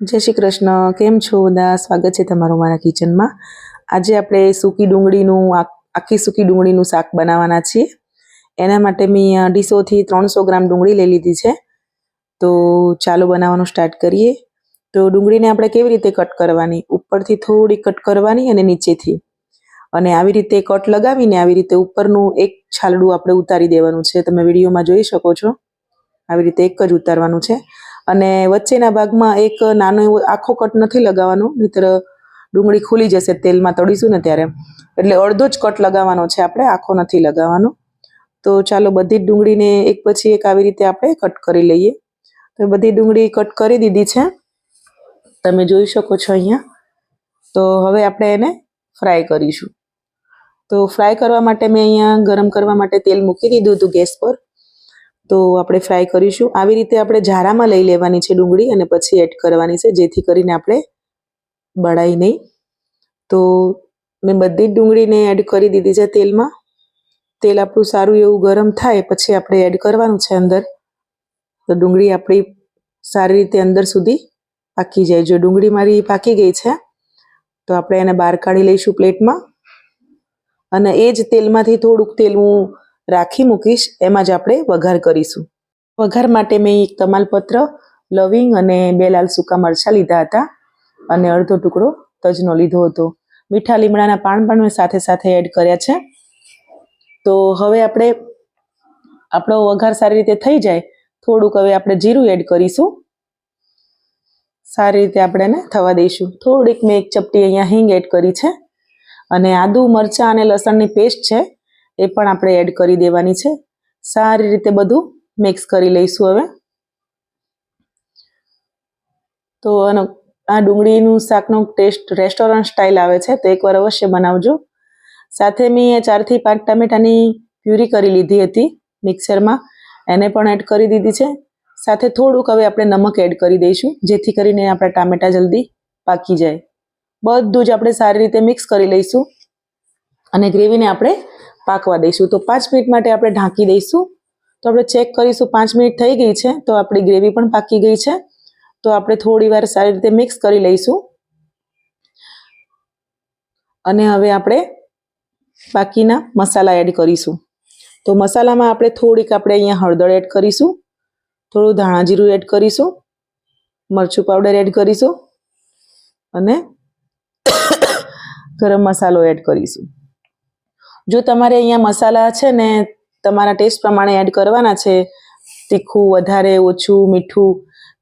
જય શ્રી કૃષ્ણ. કેમ છો બધા? સ્વાગત છે તમારું મારા કિચનમાં. આજે આપણે સૂકી ડુંગળીનું આખી સૂકી ડુંગળીનું શાક બનાવવાના છીએ. એના માટે મેં અઢીસોથી ત્રણસો ગ્રામ ડુંગળી લઈ લીધી છે. તો ચાલો બનાવવાનું સ્ટાર્ટ કરીએ. તો ડુંગળીને આપણે કેવી રીતે કટ કરવાની? ઉપરથી થોડી કટ કરવાની અને નીચેથી. અને આવી રીતે કટ લગાવીને આવી રીતે ઉપરનું એક છાલડું આપણે ઉતારી દેવાનું છે. તમે વિડીયોમાં જોઈ શકો છો. આવી રીતે એક જ ઉતારવાનું છે. અને વચ્ચેના ભાગમાં એક નાનો એવો આખો કટ નથી લગાવવાનો, નહીતર ડુંગળી ખુલી જશે તેલમાં તળીશું ને ત્યારે. એટલે અડધો જ કટ લગાવવાનો છે આપણે, આખો નથી લગાવવાનો. તો ચાલો બધી જ ડુંગળીને એક પછી એક આવી રીતે આપણે કટ કરી લઈએ. તો બધી ડુંગળી કટ કરી દીધી છે. તમે જોઈ શકો છો અહીંયા. તો હવે આપણે એને ફ્રાય કરીશું. તો ફ્રાય કરવા માટે મેં અહીંયા ગરમ કરવા માટે તેલ મૂકી દીધું હતું ગેસ પર. તો આપણે ફ્રાય કરીશું. આવી રીતે આપણે ઝારામાં લઈ લેવાની છે ડુંગળી અને પછી એડ કરવાની છે, જેથી કરીને આપણે બળાઈ નહીં. તો મેં બધી જ ડુંગળીને એડ કરી દીધી છે તેલમાં. તેલ આપણું સારું એવું ગરમ થાય પછી આપણે એડ કરવાનું છે અંદર. તો ડુંગળી આપણી સારી રીતે અંદર સુધી પાકી જાય. જો ડુંગળી મારી પાકી ગઈ છે, તો આપણે એને બહાર કાઢી લઈશું પ્લેટમાં અને એ જ તેલમાંથી થોડુંક તેલ હું રાખી મૂકીશ, એમાં જ આપણે વઘાર કરીશું. વઘાર માટે મેં એક તમાલપત્ર, લવિંગ અને બે લાલ સૂકા મરચાં લીધા હતા અને અડધો ટુકડો તજનો લીધો હતો. મીઠા લીમડાના પાન પણ મેં સાથે સાથે એડ કર્યા છે. તો હવે આપણે આપણો વઘાર સારી રીતે થઈ જાય, થોડુંક હવે આપણે જીરું એડ કરીશું. સારી રીતે આપણે એને થવા દઈશું. થોડીક મેં એક ચપટી અહીંયા હિંગ એડ કરી છે. અને આદુ, મરચાં અને લસણની પેસ્ટ છે. એ પણ આપણે એડ કરી દેવાની છે. સારી રીતે બધું મિક્સ કરી લઈશું હવે. તો આનો આ ડુંગળીનું શાકનો ટેસ્ટ રેસ્ટોરન્ટ સ્ટાઇલ આવે છે, તો એકવાર અવશ્ય બનાવજો. સાથે મેં ચારથી પાંચ ટામેટાની પ્યુરી કરી લીધી હતી મિક્સરમાં. એને પણ એડ કરી દીધી છે. સાથે થોડુંક હવે આપણે નમક એડ કરી દઈશું, જેથી કરીને આપણા ટામેટા જલ્દી પાકી જાય. બધું જ આપણે સારી રીતે મિક્સ કરી લઈશું. અને ગ્રેવીને આપણે પાકવા દઈશું. તો પાંચ મિનિટ માટે આપણે ઢાંકી દઈશું. તો આપણે ચેક કરીશું, પાંચ મિનિટ થઈ ગઈ છે, તો આપણી ગ્રેવી પણ પાકી ગઈ છે. તો આપણે થોડી વાર સારી રીતે મિક્સ કરી લઈશું. અને હવે આપણે બાકીના મસાલા એડ કરીશું. તો મસાલામાં આપણે થોડીક આપણે અહીંયા હળદર એડ કરીશું. થોડું ધાણા જીરું એડ કરીશું. મરચું પાવડર એડ કરીશું. અને ગરમ મસાલો એડ કરીશું. જો તમારે અહીંયા મસાલા છે ને તમારા ટેસ્ટ પ્રમાણે એડ કરવાના છે, તીખું, વધારે, ઓછું, મીઠું,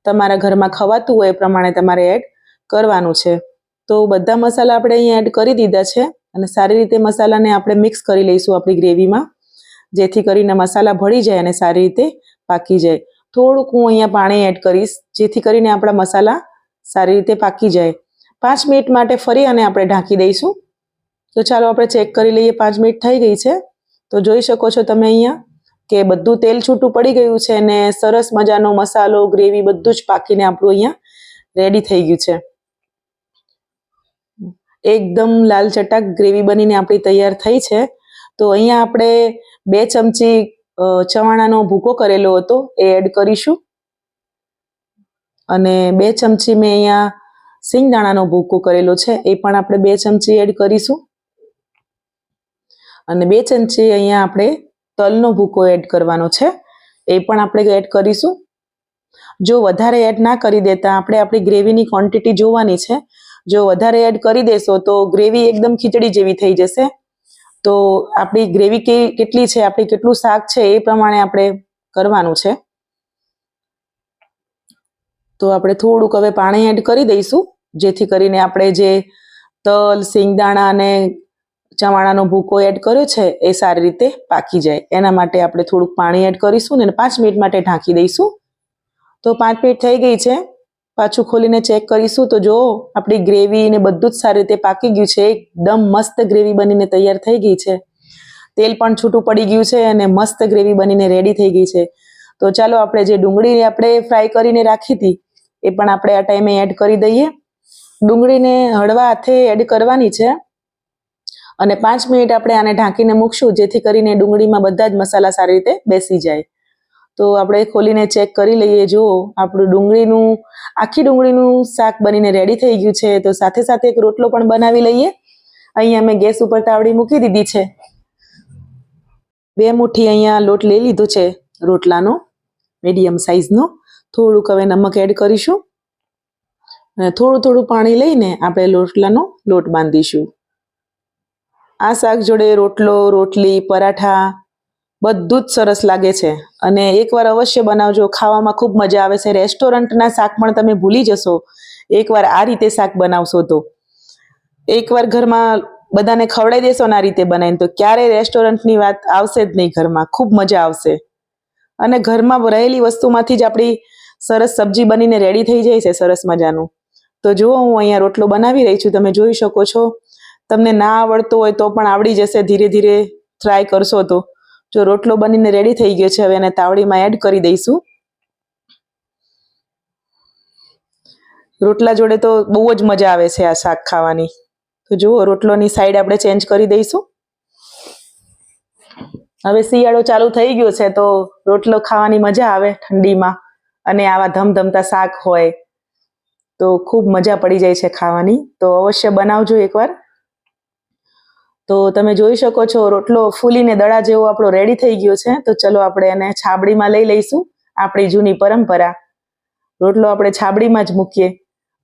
તમારા ઘરમાં ખવાતું હોય એ પ્રમાણે તમારે એડ કરવાનું છે. તો બધા મસાલા આપણે અહીંયા એડ કરી દીધા છે અને સારી રીતે મસાલાને આપણે મિક્સ કરી લઈશું આપણી ગ્રેવીમાં જેથી કરીને મસાલા ભળી જાય અને સારી રીતે પાકી જાય. થોડુંક હું અહીંયા પાણી એડ કરીશ, જેથી કરીને આપણા મસાલા સારી રીતે પાકી જાય. પાંચ મિનિટ માટે ફરી અને આપણે ઢાંકી દઈશું. તો ચાલો આપણે ચેક કરી લઈએ, પાંચ મિનિટ થઈ ગઈ છે. તો જોઈ શકો છો તમે અહીંયા કે બધું તેલ છૂટું પડી ગયું છે અને સરસ મજાનો મસાલો ગ્રેવી બધું જ પાકીને આપણું અહીંયા રેડી થઈ ગયું છે. એકદમ લાલ ચટાક ગ્રેવી બનીને આપણી તૈયાર થઈ છે. તો અહીંયા આપણે બે ચમચી ચવાણાનો ભૂકો કરેલો હતો, એ એડ કરીશું. અને બે ચમચી મેં અહીંયા સિંગદાણાનો ભૂકો કરેલો છે, એ પણ આપણે બે ચમચી એડ કરીશું. અને બે ચમચી અહીંયા આપણે તલનો ભૂકો એડ કરવાનો છે. એ પણ આપણે એડ કરીશું. જો વધારે એડ ના કરી દેતા, આપણે આપણી ગ્રેવીની ક્વોન્ટિટી જોવાની છે. જો વધારે એડ કરી દેશો તો ગ્રેવી એકદમ ખીચડી જેવી થઈ જશે. તો આપણી ગ્રેવી કેટલી છે, આપણી કેટલું શાક છે, એ પ્રમાણે આપણે કરવાનું છે. તો આપણે થોડુંક હવે પાણી એડ કરી દઈશું, જેથી કરીને આપણે જે તલ સિંગદાણા અને ચવાણાનો ભૂકો એડ કર્યો છે, એ સારી રીતે પાકી જાય. એના માટે આપણે થોડુંક પાણી એડ કરીશું ને પાંચ મિનિટ માટે ઢાંકી દઈશું. તો પાંચ મિનિટ થઈ ગઈ છે. પાછું ખોલીને ચેક કરીશું તો જો આપણી ગ્રેવી ને બધું જ સારી રીતે પાકી ગયું છે, એકદમ મસ્ત ગ્રેવી બનીને તૈયાર થઈ ગઈ છે. તેલ પણ છૂટું પડી ગયું છે અને મસ્ત ગ્રેવી બનીને રેડી થઈ ગઈ છે. તો ચાલો આપણે જે ડુંગળી આપણે ફ્રાય કરીને રાખી હતી, એ પણ આપણે આ ટાઈમે એડ કરી દઈએ. ડુંગળીને હળવા હાથે એડ કરવાની છે. અને પાંચ મિનિટ આપણે આને ઢાંકીને મૂકશું, જેથી કરીને ડુંગળીમાં બધા જ મસાલા સારી રીતે બેસી જાય. તો આપણે ખોલીને ચેક કરી લઈએ. જો આપણું ડુંગળીનું, આખી ડુંગળીનું શાક બનીને રેડી થઈ ગયું છે. તો સાથે સાથે એક રોટલો પણ બનાવી લઈએ. અહીંયા મેં ગેસ ઉપર તાવડી મૂકી દીધી છે. બે મુઠ્ઠી અહીંયા લોટ લઈ લીધો છે, રોટલાનો મીડિયમ સાઇઝનો થોડુંક હવે નમક એડ કરીશું. અને થોડું થોડું પાણી લઈને આપણે રોટલાનો લોટ બાંધીશું. આ શાક જોડે રોટલો, રોટલી, પરાઠા બધું જ સરસ લાગે છે. અને એકવાર અવશ્ય બનાવજો. ખાવામાં ખૂબ મજા આવે છે. રેસ્ટોરન્ટના શાક પણ તમે ભૂલી જશો. એકવાર આ રીતે શાક બનાવશો તો. એકવાર ઘરમાં બધાને ખવડાવી દેશો ને આ રીતે બનાવીને તો ક્યારેય રેસ્ટોરન્ટની વાત આવશે જ નહીં ઘરમાં. ખૂબ મજા આવશે. અને ઘરમાં રહેલી વસ્તુમાંથી જ આપણી સરસ સબ્જી બનીને રેડી થઈ જાય છે સરસ મજાનું. તો જુઓ, હું અહીંયા રોટલો બનાવી રહી છું. તમે જોઈ શકો છો. તમને ના આવડતું હોય તો પણ આવડી જશે, ધીરે ધીરે ટ્રાય કરશો તો. જો રોટલો બનીને રેડી થઈ ગયો છે, હવે એને તાવડીમાં એડ કરી દઈશું. રોટલા જોડે તો બહુ જ મજા આવે છે આ શાક ખાવાની. તો જુઓ, રોટલોની સાઈડ આપણે ચેન્જ કરી દઈશું. હવે શિયાળો ચાલુ થઈ ગયો છે, તો રોટલો ખાવાની મજા આવે ઠંડીમાં. અને આવા ધમધમતા શાક હોય તો ખૂબ મજા પડી જાય છે ખાવાની. તો અવશ્ય બનાવજો એકવાર. તો તમે જોઈ શકો છો, રોટલો ફૂલીને દડા જેવો આપણો રેડી થઈ ગયો છે. તો ચલો આપણે એને છાબડીમાં લઈ લઈશું, આપણી જૂની પરંપરા. રોટલો આપણે છાબડીમાં જ મૂકીએ.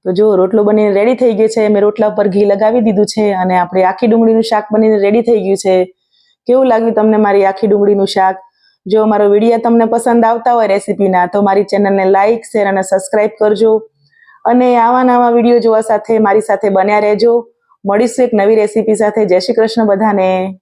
તો જો રોટલો બનીને રેડી થઈ ગયો છે, મેં રોટલા પર ઘી લગાવી દીધું છે અને આપણે આખી ડુંગળીનું શાક બનીને રેડી થઈ ગયું છે. કેવું લાગ્યું તમને મારી આખી ડુંગળીનું શાક? જો મારો વીડિયો તમને પસંદ આવતા હોય રેસીપીના, તો મારી ચેનલને લાઇક શેર અને સબસ્ક્રાઇબ કરજો. અને આવા નવા વીડિયો જોવા સાથે મારી સાથે બન્યા રહેજો. મળીશું એક નવી રેસીપી સાથે. જય શ્રી કૃષ્ણ બધાને.